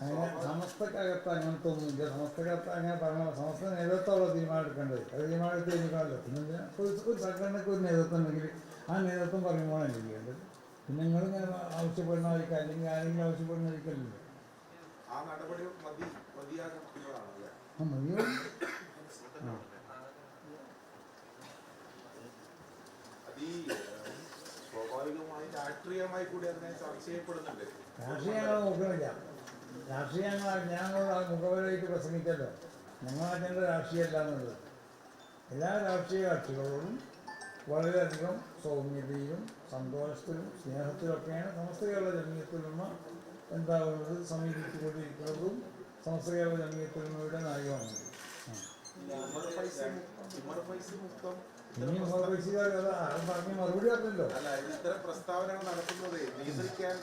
അങ്ങനെ സമസ്തക്കകത്ത് അങ്ങനത്തെ ഒന്നുമില്ല സമസ്തക്കകത്ത് അങ്ങനെ പറഞ്ഞ സമസ്ത നേതൃത്വമുള്ള തീരുമാനം എടുക്കേണ്ടത് അത് തീരുമാനം എടുത്ത് കഴിഞ്ഞാലോ പിന്നെ ഒരു സംഘടനയ്ക്ക് ഒരു നേതൃത്വം ഉണ്ടെങ്കിൽ ആ നേതൃത്വം പറയുമ്പോഴാണ് ചെയ്യേണ്ടത് പിന്നെ നിങ്ങളിങ്ങനെ ആവശ്യപ്പെടുന്നവർക്ക് അല്ലെങ്കിൽ ആരെങ്കിലും ആവശ്യപ്പെടുന്നവർക്കല്ലേ ആ നടപടി മതി മതിയാകുന്നതാണ് അല്ലേ ആ മതിയോ അത് ഈ ഏഹ്, സ്വാഭാവികമായി രാഷ്ട്രീയമായി കൂടി അതിനെ ചർച്ച ചെയ്യപ്പെടുന്നുണ്ട്. രാഷ്ട്രീയം ഞങ്ങൾ നോക്കണില്ല രാഷ്ട്രീയം ഞങ്ങൾ മുഖവരായിട്ട് പ്രസംഗിച്ചല്ലോ. ഞങ്ങൾ രാഷ്ട്രീയമല്ല എന്നുള്ളത്. എല്ലാ രാഷ്ട്രീയ കക്ഷികളോടും വളരെയധികം സൗമ്യതയിലും സന്തോഷത്തിലും സ്നേഹത്തിലൊക്കെയാണ് സമസ്ത കേരള ജമീയത്തിലുമ എന്താകുന്നത് സമീപിച്ചുകൊണ്ടിരിക്കുന്നതും സമസ്ത കേരള ജമീയത്തിലുമയുടെ നയമാണ് നായകമാണ് ഫൈസി മുക്തം. അല്ല ഇത് ഇത്തരം പ്രസ്താവനകൾ നിയന്ത്രിക്കാൻ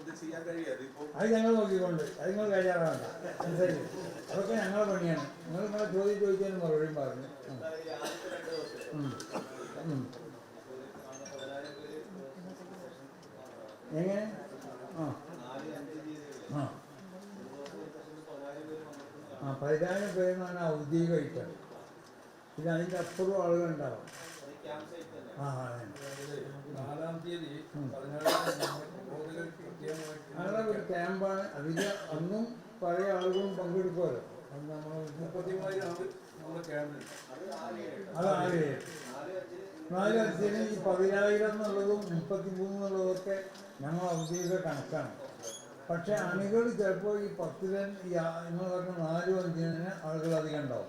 ഇത് ചെയ്യാൻ കഴിയാതെ അത് ഞങ്ങൾ നോക്കിക്കൊണ്ട് അത് നിങ്ങൾ കഴിയാറാണ് അതൊക്കെ ഞങ്ങളെ പണിയാണ്. നിങ്ങൾ നിങ്ങളെ ചോദ്യം ചോദിക്കാനും മറുപടിയും പറഞ്ഞു. എങ്ങനെ? ആ. ആ. പതിനായിരം പേരെന്ന് പറഞ്ഞാൽ ഔദ്യോഗികമായിട്ടാണ് പിന്നെ അതിന്റെ അപ്പുറം ആളുകൾ ഉണ്ടാവും. ആ നാലാം തീയതി അങ്ങനെ ക്യാമ്പാണ്. അതിൽ അന്നും പഴയ ആളുകളും പങ്കെടുക്കുമല്ലോ അത് നമ്മൾ മുപ്പത്തിമൂവായിരം ആണ് നമ്മുടെ ക്യാമ്പിൽ അത് ആര് നാല് ഈ പതിനായിരം എന്നുള്ളതും മുപ്പത്തി മൂന്ന് എന്നുള്ളതൊക്കെ ഞങ്ങൾ ഔദ്യോഗിക കണക്കാണ്. പക്ഷെ അണികൾ ചിലപ്പോൾ ഈ ആ- നിങ്ങൾ പറഞ്ഞ നാലും അഞ്ചിന് ആളുകൾ അധികം ഉണ്ടാവും.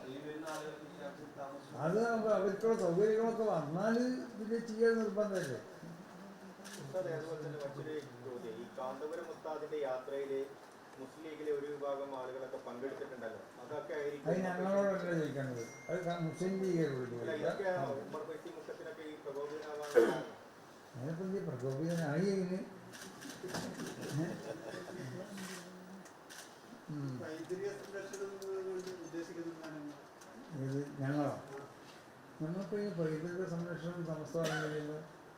അത് അവ- അവർക്കുള്ള സൗകര്യങ്ങളൊക്കെ വന്നാൽ ഇത് ചെയ്യാൻ നിർബന്ധമല്ലേ? അതുപോലെ തന്നെ മറ്റൊരു ചോദ്യം. ഈ കാന്തപുരം ഉസ്താദിന്റെ യാത്രയിൽ മുസ്ലിം ലീഗിലെ ഒരു വിഭാഗം ആളുകളൊക്കെ പങ്കെടുത്തിട്ടുണ്ടല്ലോ. അതൊക്കെ അത് ആയിരിക്കും ഞങ്ങളോടല്ല ചോദിക്കേണ്ടത്. അത് ക- മുസ്ലിം പ്രകോപിതനായി. ഇത് ഞങ്ങളോ? ഞങ്ങൾക്ക് ഈ പൈതൃക സംരക്ഷണം സമസ്തമാണെങ്കിൽ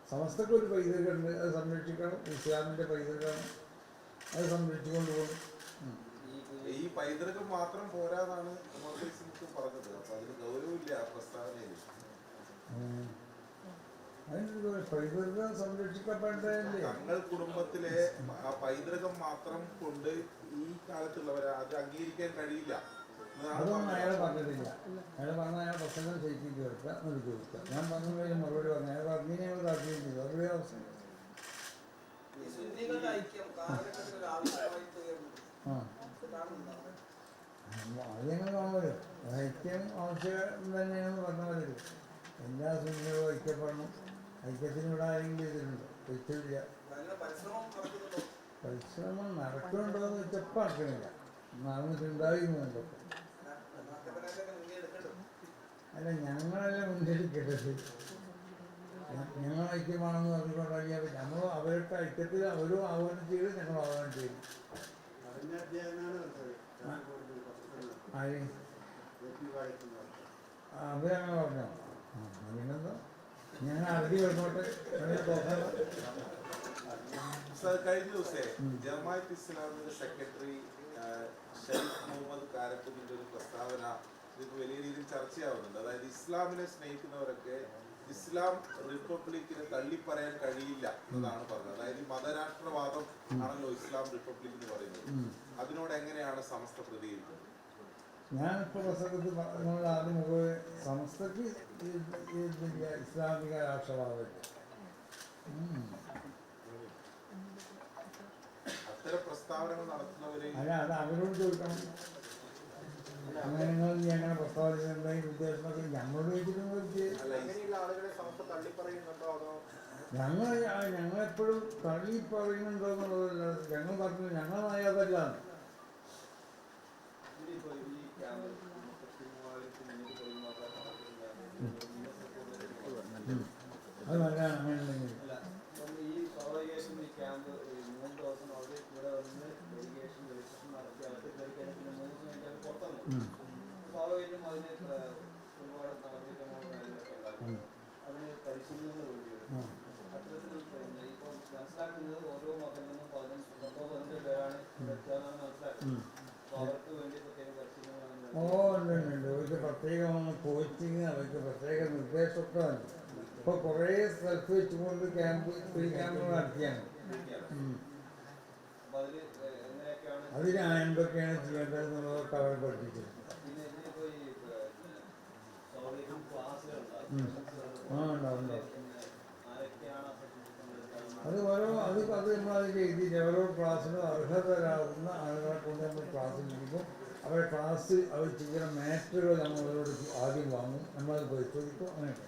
സമസ്തക്ക് ഒരു പൈതൃകമുണ്ട് അത് സംരക്ഷിക്കണം ഇസ്ലാമിന്റെ പൈതൃകമാണ് അത് സംരക്ഷിച്ചുകൊണ്ട് പോകും. ഈ പൈതൃകം മാത്രം പോരാതാണ് പറഞ്ഞത്. അപ്പൊ അതിന് ഗൗരവമില്ല പ്രസ്താവനയിൽ ഉം. അതിന് പൈതൃകം സംരക്ഷിക്കപ്പെടേണ്ടതല്ലേ തങ്ങൾ കുടുംബത്തിലെ ആ പൈതൃകം മാത്രം കൊണ്ട് ഈ കാലത്തുള്ളവരെ അത് അംഗീകരിക്കാൻ കഴിയില്ല. അതൊന്നും അയാൾ. പറഞ്ഞിട്ടില്ല. അയാൾ പറഞ്ഞ അയാൾ പ്രസംഗം ശരിക്കും കേൾക്കുക എന്നിട്ട് ചോദിക്കുക ഞാൻ പറഞ്ഞു കഴിഞ്ഞാൽ മറുപടി പറഞ്ഞു. അയാൾ പറഞ്ഞു ഞങ്ങൾ താല്പര്യം ചെയ്തു അവരുടെ അവസ്ഥ അത് ഞങ്ങൾ കാണുമല്ലോ. ഐക്യം ആവശ്യം തന്നെയാണെന്ന് പറഞ്ഞ പോലെ എല്ലാ സുന്ദരവും ഐക്യപ്പെടണം. ഐക്യത്തിന് ഇവിടെ ആരെങ്കിലും ചെയ്തിട്ടുണ്ടോ ഒരിക്കലില്ല പരിശ്രമം നടക്കുന്നുണ്ടോ? എന്ന് വെച്ചാൽ ഇപ്പം നടക്കണില്ല. നടന്നിട്ടുണ്ടായിരുന്നുണ്ടോ അല്ല ഞങ്ങളല്ല മുന്നിലിരിക്കരുത് ഞങ്ങൾ ഐക്യമാണെന്ന് പറഞ്ഞുകൊണ്ടറിയാൻ പറ്റും നമ്മൾ അവരുടെ ഐക്യത്തിൽ അവരും ആഹ്വാനം ചെയ്ത് ഞങ്ങൾ ആഹ്വാനം ചെയ്യും. അവരങ്ങനെ പറഞ്ഞോ അതിനെന്തോ? ഞാൻ അവധി വന്നോട്ടെ സർ, കഴിഞ്ഞ ദിവസേ ജമാഅത്ത് ഇസ്ലാമിന്റെ സെക്രട്ടറി ഷെയ്ഖ് മുഹമ്മദ് കാരക്കുമിന്റെ ഒരു പ്രസ്താവന ഇത് വലിയ രീതിയിൽ ചർച്ചയാവുന്നുണ്ട്. അതായത് ഇസ്ലാമിനെ സ്നേഹിക്കുന്നവരൊക്കെ ഇസ്ലാം റിപ്പബ്ലിക്കിനെ തള്ളിപ്പറയാൻ കഴിയില്ല എന്നതാണ് പറഞ്ഞത്. അതായത് മതരാഷ്ട്രവാദം ആണല്ലോ ഇസ്ലാം റിപ്പബ്ലിക് എന്ന് പറയുന്നത്. അതിനോട് എങ്ങനെയാണ് സമസ്ത പ്രതികരിക്കുന്നത്? ഞാനിപ്പോൾ പ്രസംഗത്തിൽ പറഞ്ഞ ആദ്യം മുഴുവൻ സംസ്ഥയ്ക്ക് ഇസ്ലാമിക നടത്തുന്നവര് അല്ല അത് അവരോട് ചോദിക്കണം. അങ്ങനെ നിങ്ങൾ നീ അങ്ങനെ പ്രസ്താവിച്ചിട്ടുണ്ടെങ്കിൽ ഉദ്ദേശമൊക്കെ? ഞങ്ങളോട് അതോ ഞങ്ങൾ ഞങ്ങളെപ്പോഴും തള്ളി പറയുന്നുണ്ടോ എന്നുള്ളതല്ല ഞങ്ങൾ പറഞ്ഞു ഞങ്ങൾ നയാതല്ല അത് നല്ലതാണ് മനസ്സിലാക്കുന്നത് ഓരോ മകനും പതിനഞ്ച് പത്തോ പതിനഞ്ച് പേരാണ് അവർക്ക് വേണ്ടി പ്രത്യേകം കോച്ചിങ് അവർക്ക് പ്രത്യേക നിർദ്ദേശമൊക്കെ ഉണ്ട് ഇപ്പൊ കുറേ സ്ഥലത്ത് വെച്ചുകൊണ്ട് ക്യാമ്പ് ഫ്രീ ക്യാമ്പ് നടത്തിയാണ്. അതിന് എന്തൊക്കെയാണ് ചെയ്യേണ്ടതെന്നുള്ളതൊക്കെ അവർ പഠിപ്പിച്ചത് അത് ഓരോ അത് അത് നമ്മൾ അത് എഴുതി ഓരോ ക്ലാസ്സിനും അർഹതരാകുന്ന ആളുകളെ കൊണ്ട് നമ്മൾ ക്ലാസ് എടുക്കുമ്പോൾ അവരെ ക്ലാസ് അവർ ചെയ്യുന്ന മാറ്ററുകൾ നമ്മൾ അവരോട് ആദ്യം വാങ്ങും. നമ്മളത് പരിശോധിക്കും അങ്ങനെയൊക്കെ